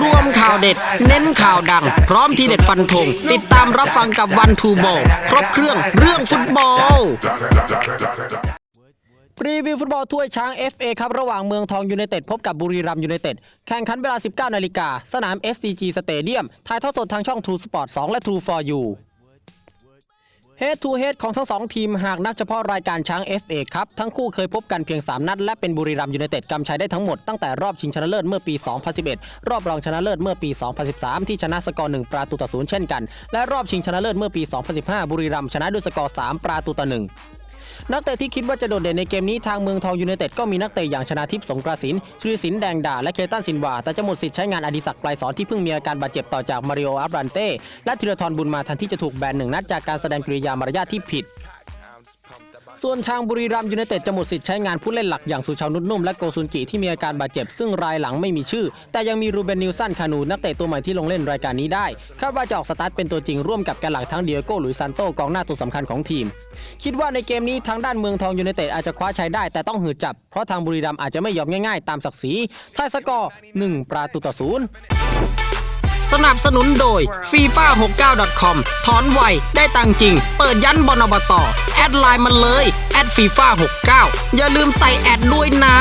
รวมข่าวเด็ด เน้นข่าวดัง พร้อมทีเด็ดฟันธงติดตามรับฟังกับวันทูโบครบเครื่องเรื่องฟุตบอลพรีวิวฟุตบอลถ้วยช้าง FA ครับ ระหว่างเมืองทองยูไนเต็ดพบกับบุรีรัมย์ยูไนเต็ดแข่งขันเวลา 19นาฬิกาสนาม SCG Stadium ถ่ายทอดสดทางช่อง True Sport 2 และ True for You Head to Head ของทั้งสองทีมหากนับเฉพาะรายการช้าง FA ครับ ทั้งคู่เคยพบกันเพียง 3 นัด และเป็นบุรีรัมย์ยูไนเต็ดกำชัยได้ทั้งหมดตั้งแต่รอบชิงชนะเลิศเมื่อปี 2011 รอบรองชนะเลิศเมื่อปี 2013 ที่ชนะสกอร์ 1 ประตูต่อศูนย์เช่นกัน และรอบชิงชนะเลิศเมื่อปี 2015 บุรีรัมย์ชนะด้วยสกอร์ 3 ประตูต่อ1 นักเตะที่คิดว่าจะโดดเด่นในเกมนี้ทางเมืองทองยูเนเต็ดก็มีนักเตะอย่างชนาทิพย์สงกระสินชริสินแดงดาและเคตันสินวาแต่จะหมดสิทธิ์ใช้งานอดิศักดิ์ไกลสอนที่เพิ่งมีอาการบาดเจ็บต่อจากมาริโออับรันเต้และธีรทรบุญมาทันที่จะถูกแบนหนึ่งนัดจากการแสดงกริยามารยาทที่ผิด ส่วนทางบุรีรัมยูไนเต็ดจะหมดสิทธิ์ใช้งานผู้เล่นหลักอย่างสุชาวนุชนุ่มและโกซุนกิที่มีอาการบาดเจ็บ ซึ่งรายหลังไม่มีชื่อ แต่ยังมีรูเบนนิลสันคานูนักเตะตัวใหม่ที่ลงเล่นรายการนี้ได้คาดว่าจะออกสตาร์ทเป็นตัวจริงร่วมกับแกนหลักทั้งเดียโก้หลุยซันโตกองหน้าตัวสำคัญของทีม คิดว่าในเกมนี้ทางด้านเมืองทองยูไนเต็ดอาจจะคว้าชัยได้แต่ต้องหืดจับ เพราะทางบุรีรัมอาจจะไม่ยอมง่ายๆ ตามศักดิ์ศรีท้ายสกอร์1ประตูต่อศูนย์ สนับสนุนโดย FIFA 69 com ถอนไวได้ตังจริง เปิดยันบอลอบต แอดไลน์มันเลย แอด FIFA 69 อย่าลืมใส่แอดด้วยนะ